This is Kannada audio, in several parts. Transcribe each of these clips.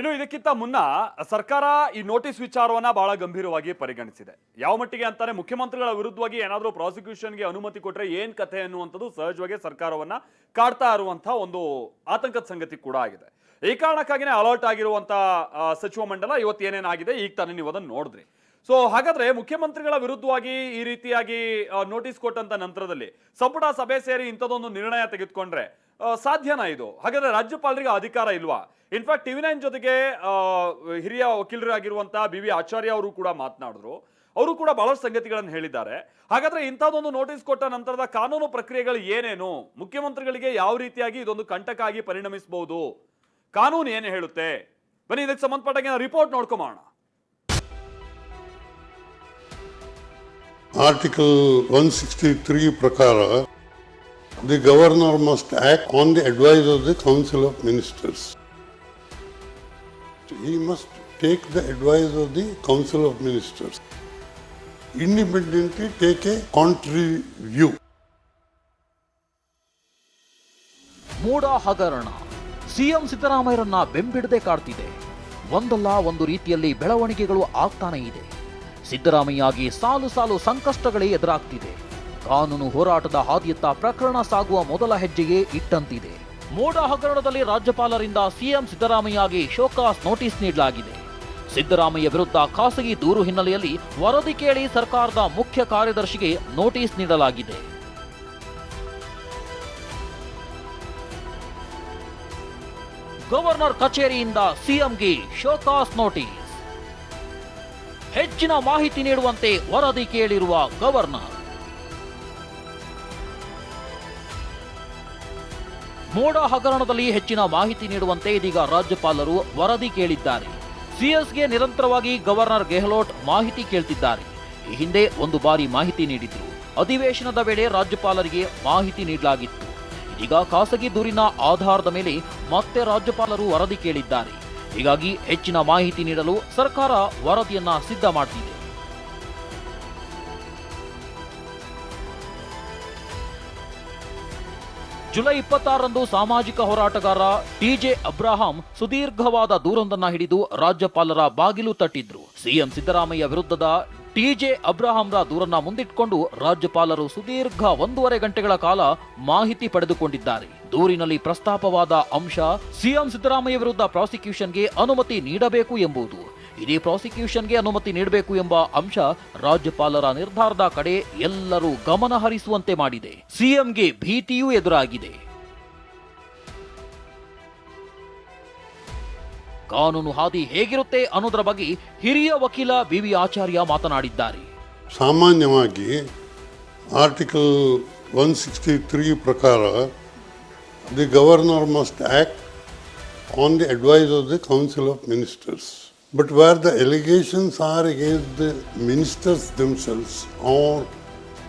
ಇನ್ನು ಇದಕ್ಕಿಂತ ಮುನ್ನ ಸರ್ಕಾರ ಈ ನೋಟಿಸ್ ವಿಚಾರವನ್ನ ಬಹಳ ಗಂಭೀರವಾಗಿ ಪರಿಗಣಿಸಿದೆ. ಯಾವ ಮಟ್ಟಿಗೆ ಅಂತಾರೆ ಮುಖ್ಯಮಂತ್ರಿಗಳ ವಿರುದ್ಧವಾಗಿ ಏನಾದರೂ ಪ್ರಾಸಿಕ್ಯೂಷನ್ಗೆ ಅನುಮತಿ ಕೊಟ್ಟರೆ ಏನ್ ಕಥೆ ಅನ್ನುವಂಥದ್ದು ಸಹಜವಾಗಿ ಸರ್ಕಾರವನ್ನ ಕಾಡ್ತಾ ಇರುವಂತಹ ಒಂದು ಆತಂಕದ ಸಂಗತಿ ಕೂಡ ಆಗಿದೆ. ಈ ಕಾರಣಕ್ಕಾಗಿನೇ ಅಲರ್ಟ್ ಆಗಿರುವಂತಹ ಸಚಿವ ಮಂಡಲ ಇವತ್ತು ಏನೇನಾಗಿದೆ ಈಗ ತಾನೇ ನೀವು ಅದನ್ನು ನೋಡಿದ್ರಿ. ಸೊ ಹಾಗಾದ್ರೆ ಮುಖ್ಯಮಂತ್ರಿಗಳ ವಿರುದ್ಧವಾಗಿ ಈ ರೀತಿಯಾಗಿ ನೋಟಿಸ್ ಕೊಟ್ಟಂತ ನಂತರದಲ್ಲಿ ಸಂಪುಟ ಸಭೆ ಸೇರಿ ಇಂಥದ್ದೊಂದು ನಿರ್ಣಯ ತೆಗೆದುಕೊಂಡ್ರೆ ಸಾಧ್ಯನಾ ಇದು? ಹಾಗಾದ್ರೆ ರಾಜ್ಯಪಾಲರಿಗೆ ಅಧಿಕಾರ ಇಲ್ವಾ? ಇನ್ಫ್ಯಾಕ್ಟ್ ಟಿವಿ ನೈನ್ ಜೊತೆಗೆ ಹಿರಿಯ ವಕೀಲರಾಗಿರುವಂತಹ ಬಿ ವಿ ಆಚಾರ್ಯ ಅವರು ಕೂಡ ಮಾತನಾಡಿದ್ರು. ಅವರು ಕೂಡ ಬಹಳಷ್ಟು ಸಂಗತಿಗಳನ್ನು ಹೇಳಿದ್ದಾರೆ. ಹಾಗಾದ್ರೆ ಇಂಥದ್ದೊಂದು ನೋಟಿಸ್ ಕೊಟ್ಟ ನಂತರದ ಕಾನೂನು ಪ್ರಕ್ರಿಯೆಗಳು ಏನೇನು? ಮುಖ್ಯಮಂತ್ರಿಗಳಿಗೆ ಯಾವ ರೀತಿಯಾಗಿ ಇದೊಂದು ಕಂಟಕ ಆಗಿ ಪರಿಣಮಿಸಬಹುದು? ಕಾನೂನು ಏನು ಹೇಳುತ್ತೆ? ಬನ್ನಿ, ಇದಕ್ಕೆ ಸಂಬಂಧಪಟ್ಟಾಗ ರಿಪೋರ್ಟ್ ನೋಡ್ಕೊಂಬೋಣ Article 163 ಪ್ರಕಾರ the governor must act on the advice of the council of ministers. He must take the advice of the council of ministers. Independently take a contrary view. ಮೂಡ ಹಗರಣ ಸಿಎಂ ಸಿದ್ದರಾಮಯ್ಯರನ್ನ ಬೆಂಬಿಡದೆ ಕಾಡ್ತಿದೆ ಒಂದಲ್ಲ ಒಂದು ರೀತಿಯಲ್ಲಿ ಬೆಳವಣಿಗೆಗಳು ಆಗ್ತಾನೇ ಇದೆ ಸಿದ್ದರಾಮಯ್ಯಗೆ ಸಾಲು ಸಾಲು ಸಂಕಷ್ಟಗಳೇ ಎದುರಾಗ್ತಿದೆ ಕಾನೂನು ಹೋರಾಟದ ಹಾದಿಯತ್ತ ಪ್ರಕರಣ ಸಾಗುವ ಮೊದಲ ಹೆಜ್ಜೆಯೇ ಇಟ್ಟಂತಿದೆ. ಮೋಡ ಹಗರಣದಲ್ಲಿ ರಾಜ್ಯಪಾಲರಿಂದ ಸಿಎಂ ಸಿದ್ದರಾಮಯ್ಯಗೆ ಶೋಕಾಸ್ ನೋಟಿಸ್ ನೀಡಲಾಗಿದೆ. ಸಿದ್ದರಾಮಯ್ಯ ವಿರುದ್ಧ ಖಾಸಗಿ ದೂರು ಹಿನ್ನೆಲೆಯಲ್ಲಿ ವರದಿ ಕೇಳಿ ಸರ್ಕಾರದ ಮುಖ್ಯ ಕಾರ್ಯದರ್ಶಿಗೆ ನೋಟಿಸ್ ನೀಡಲಾಗಿದೆ. ಗವರ್ನರ್ ಕಚೇರಿಯಿಂದ ಸಿಎಂಗೆ ಶೋಕಾಸ್ ನೋಟಿಸ್. ಹೆಚ್ಚಿನ ಮಾಹಿತಿ ನೀಡುವಂತೆ ವರದಿ ಕೇಳಿರುವ ಗವರ್ನರ್. ಮೋಡ ಹಗರಣದಲ್ಲಿ ಹೆಚ್ಚಿನ ಮಾಹಿತಿ ನೀಡುವಂತೆ ಇದೀಗ ರಾಜ್ಯಪಾಲರು ವರದಿ ಕೇಳಿದ್ದಾರೆ. ಸಿಎಸ್ಗೆ ನಿರಂತರವಾಗಿ ಗವರ್ನರ್ ಗೆಹ್ಲೋಟ್ ಮಾಹಿತಿ ಕೇಳ್ತಿದ್ದಾರೆ. ಈ ಹಿಂದೆ ಒಂದು ಬಾರಿ ಮಾಹಿತಿ ನೀಡಿದ್ರು. ಅಧಿವೇಶನದ ವೇಳೆ ರಾಜ್ಯಪಾಲರಿಗೆ ಮಾಹಿತಿ ನೀಡಲಾಗಿತ್ತು. ಇದೀಗ ಖಾಸಗಿ ದೂರಿನ ಆಧಾರದ ಮೇಲೆ ಮತ್ತೆ ರಾಜ್ಯಪಾಲರು ವರದಿ ಕೇಳಿದ್ದಾರೆ. ಹೀಗಾಗಿ ಹೆಚ್ಚಿನ ಮಾಹಿತಿ ನೀಡಲು ಸರ್ಕಾರ ವರದಿಯನ್ನ ಸಿದ್ಧ ಮಾಡ್ತಿದೆ. ಜುಲೈ ಇಪ್ಪತ್ತಾರರಂದು ಸಾಮಾಜಿಕ ಹೋರಾಟಗಾರ ಟಿಜೆ ಅಬ್ರಾಹಂ ಸುದೀರ್ಘವಾದ ದೂರೊಂದನ್ನ ಹಿಡಿದು ರಾಜ್ಯಪಾಲರ ಬಾಗಿಲು ತಟ್ಟಿದ್ರು. ಸಿಎಂ ಸಿದ್ದರಾಮಯ್ಯ ವಿರುದ್ಧದ ಟಿಜೆ ಅಬ್ರಾಹಂರ ದೂರನ್ನ ಮುಂದಿಟ್ಟುಕೊಂಡು ರಾಜ್ಯಪಾಲರು ಸುದೀರ್ಘ ಒಂದೂವರೆ ಗಂಟೆಗಳ ಕಾಲ ಮಾಹಿತಿ ಪಡೆದುಕೊಂಡಿದ್ದಾರೆ. ದೂರಿನಲ್ಲಿ ಪ್ರಸ್ತಾಪವಾದ ಅಂಶ ಸಿಎಂ ಸಿದ್ದರಾಮಯ್ಯ ವಿರುದ್ಧ ಪ್ರಾಸಿಕ್ಯೂಷನ್ಗೆ ಅನುಮತಿ ನೀಡಬೇಕು ಎಂಬುದು. ಇಡೀ ಪ್ರಾಸಿಕ್ಯೂಷನ್ಗೆ ಅನುಮತಿ ನೀಡಬೇಕು ಎಂಬ ಅಂಶ ರಾಜ್ಯಪಾಲರ ನಿರ್ಧಾರದ ಕಡೆ ಎಲ್ಲರೂ ಗಮನ ಹರಿಸುವಂತೆ ಮಾಡಿದೆ. ಸಿಎಂಗೆ ಭೀತಿಯೂ ಎದುರಾಗಿದೆ. ಕಾನೂನು ಹಾದಿ ಹೇಗಿರುತ್ತೆ ಅನ್ನೋದರ ಬಗ್ಗೆ ಹಿರಿಯ ವಕೀಲ ಬಿವಿ ಆಚಾರ್ಯ ಮಾತನಾಡಿದ್ದಾರೆ. ಸಾಮಾನ್ಯವಾಗಿ ಆರ್ಟಿಕಲ್ ಒನ್ ಸಿಕ್ಸ್ಟಿ ತ್ರೀ ಪ್ರಕಾರ the governor must act on the advice of the council of ministers. But where the allegations are against the ministers themselves or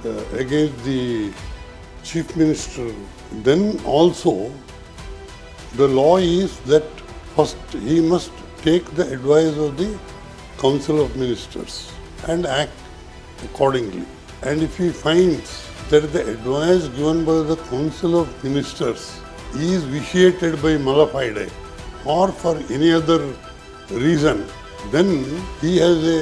uh, against the chief minister, then also the law is that first he must take the advice of the Council of Ministers and act accordingly. And if he finds that the advice given by the Council of Ministers is vitiated by malafide or for any other reason then he has a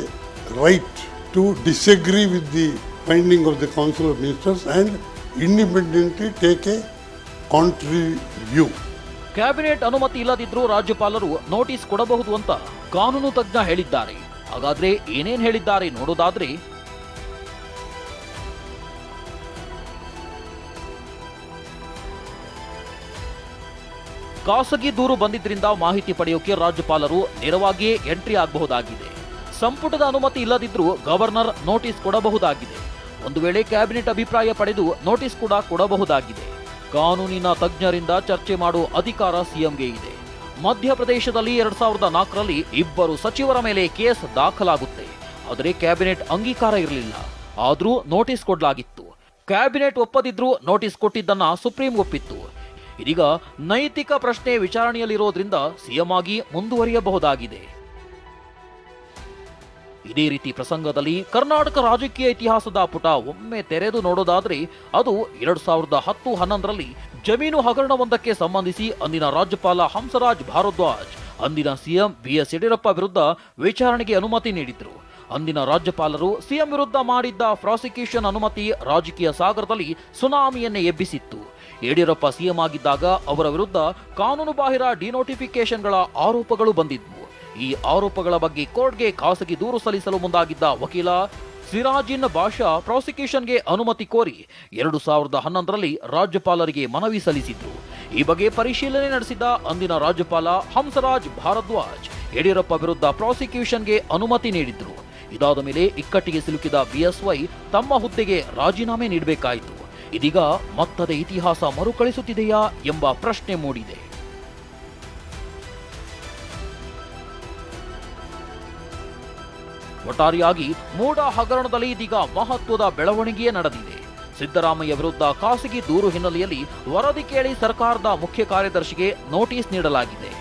right to disagree with the finding of the council of ministers and independently take a contrary view cabinet ಅನುಮತಿ ಇಲ್ಲದಿದ್ರೂ ರಾಜ್ಯಪಾಲರು ನೋಟಿಸ್ ಕೊಡಬಹುದು ಅಂತ ಕಾನೂನು ತಜ್ಞ ಹೇಳಿದ್ದಾರೆ ಹಾಗಾದ್ರೆ ಏನೇನ್ ಹೇಳಿದ್ದಾರೆ ನೋಡೋದಾದ್ರೆ ಖಾಸಗಿ ದೂರು ಬಂದಿದ್ದರಿಂದ ಮಾಹಿತಿ ಪಡೆಯೋಕೆ ರಾಜ್ಯಪಾಲರು ನೇರವಾಗಿಯೇ ಎಂಟ್ರಿ ಆಗಬಹುದಾಗಿದೆ. ಸಂಪುಟದ ಅನುಮತಿ ಇಲ್ಲದಿದ್ದರೂ ಗವರ್ನರ್ ನೋಟಿಸ್ ಕೊಡಬಹುದಾಗಿದೆ. ಒಂದು ವೇಳೆ ಕ್ಯಾಬಿನೆಟ್ ಅಭಿಪ್ರಾಯ ಪಡೆದು ನೋಟಿಸ್ ಕೂಡ ಕೊಡಬಹುದಾಗಿದೆ. ಕಾನೂನಿನ ತಜ್ಞರಿಂದ ಚರ್ಚೆ ಮಾಡುವ ಅಧಿಕಾರ ಸಿಎಂಗೆ ಇದೆ. ಮಧ್ಯಪ್ರದೇಶದಲ್ಲಿ ಎರಡ್ ಸಾವಿರದ ನಾಲ್ಕರಲ್ಲಿ ಇಬ್ಬರು ಸಚಿವರ ಮೇಲೆ ಕೇಸ್ ದಾಖಲಾಗುತ್ತೆ. ಆದರೆ ಕ್ಯಾಬಿನೆಟ್ ಅಂಗೀಕಾರ ಇರಲಿಲ್ಲ. ಆದರೂ ನೋಟಿಸ್ ಕೊಡಲಾಗಿತ್ತು. ಕ್ಯಾಬಿನೆಟ್ ಒಪ್ಪದಿದ್ರೂ ನೋಟಿಸ್ ಕೊಟ್ಟಿದ್ದನ್ನ ಸುಪ್ರೀಂ ಒಪ್ಪಿತ್ತು. ಇದೀಗ ನೈತಿಕ ಪ್ರಶ್ನೆ ವಿಚಾರಣೆಯಲ್ಲಿರೋದ್ರಿಂದ ಸಿಎಂ ಆಗಿ ಮುಂದುವರಿಯಬಹುದಾಗಿದೆ. ಇದೇ ರೀತಿ ಪ್ರಸಂಗದಲ್ಲಿ ಕರ್ನಾಟಕ ರಾಜಕೀಯ ಇತಿಹಾಸದ ಪುಟ ಒಮ್ಮೆ ತೆರೆದು ನೋಡೋದಾದ್ರೆ ಅದು ಎರಡ್ ಸಾವಿರದ ಹತ್ತು ಹನ್ನೊಂದರಲ್ಲಿ ಜಮೀನು ಹಗರಣವೊಂದಕ್ಕೆ ಸಂಬಂಧಿಸಿ ಅಂದಿನ ರಾಜ್ಯಪಾಲ ಹಂಸರಾಜ್ ಭಾರದ್ವಾಜ್, ಅಂದಿನ ಸಿಎಂ ಬಿಎಸ್ ಯಡಿಯೂರಪ್ಪ ವಿರುದ್ಧ ವಿಚಾರಣೆಗೆ ಅನುಮತಿ ನೀಡಿದ್ರು. ಅಂದಿನ ರಾಜ್ಯಪಾಲರು ಸಿಎಂ ವಿರುದ್ಧ ಮಾಡಿದ್ದ ಪ್ರಾಸಿಕ್ಯೂಷನ್ ಅನುಮತಿ ರಾಜಕೀಯ ಸಾಗರದಲ್ಲಿ ಸುನಾಮಿಯನ್ನೇ ಎಬ್ಬಿಸಿತ್ತು. ಯಡಿಯೂರಪ್ಪ ಸಿಎಂ ಆಗಿದ್ದಾಗ ಅವರ ವಿರುದ್ಧ ಕಾನೂನುಬಾಹಿರ ಡಿನೋಟಿಫಿಕೇಶನ್ಗಳ ಆರೋಪಗಳು ಬಂದಿದ್ವು. ಈ ಆರೋಪಗಳ ಬಗ್ಗೆ ಕೋರ್ಟ್ಗೆ ಖಾಸಗಿ ದೂರು ಸಲ್ಲಿಸಲು ಮುಂದಾಗಿದ್ದ ವಕೀಲ ಸಿರಾಜಿನ್ ಬಾಷಾ ಪ್ರಾಸಿಕ್ಯೂಷನ್ಗೆ ಅನುಮತಿ ಕೋರಿ ಎರಡು ಸಾವಿರದ ಹನ್ನೊಂದರಲ್ಲಿ ರಾಜ್ಯಪಾಲರಿಗೆ ಮನವಿ ಸಲ್ಲಿಸಿದ್ರು. ಈ ಬಗ್ಗೆ ಪರಿಶೀಲನೆ ನಡೆಸಿದ ಅಂದಿನ ರಾಜ್ಯಪಾಲ ಹಂಸರಾಜ್ ಭಾರದ್ವಾಜ್ ಯಡಿಯೂರಪ್ಪ ವಿರುದ್ಧ ಪ್ರಾಸಿಕ್ಯೂಷನ್ಗೆ ಅನುಮತಿ ನೀಡಿದ್ರು. ಇದಾದ ಮೇಲೆ ಇಕ್ಕಟ್ಟಿಗೆ ಸಿಲುಕಿದ ಬಿಎಸ್ವೈ ತಮ್ಮ ಹುದ್ದೆಗೆ ರಾಜೀನಾಮೆ ನೀಡಬೇಕಾಯಿತು. ಇದೀಗ ಮತ್ತದ ಇತಿಹಾಸ ಮರುಕಳಿಸುತ್ತಿದೆಯಾ ಎಂಬ ಪ್ರಶ್ನೆ ಮೂಡಿದೆ. ಒಟ್ಟಾರೆಯಾಗಿ ಮೂಡ ಹಗರಣದಲ್ಲಿ ಇದೀಗ ಮಹತ್ವದ ಬೆಳವಣಿಗೆಯೇ ನಡೆದಿದೆ. ಸಿದ್ದರಾಮಯ್ಯ ವಿರುದ್ಧ ಖಾಸಗಿ ದೂರು ಹಿನ್ನೆಲೆಯಲ್ಲಿ ವರದಿ ಕೇಳಿ ಸರ್ಕಾರದ ಮುಖ್ಯ ಕಾರ್ಯದರ್ಶಿಗೆ ನೋಟಿಸ್ ನೀಡಲಾಗಿದೆ.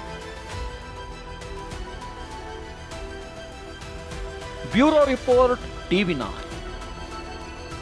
Bureau report, TV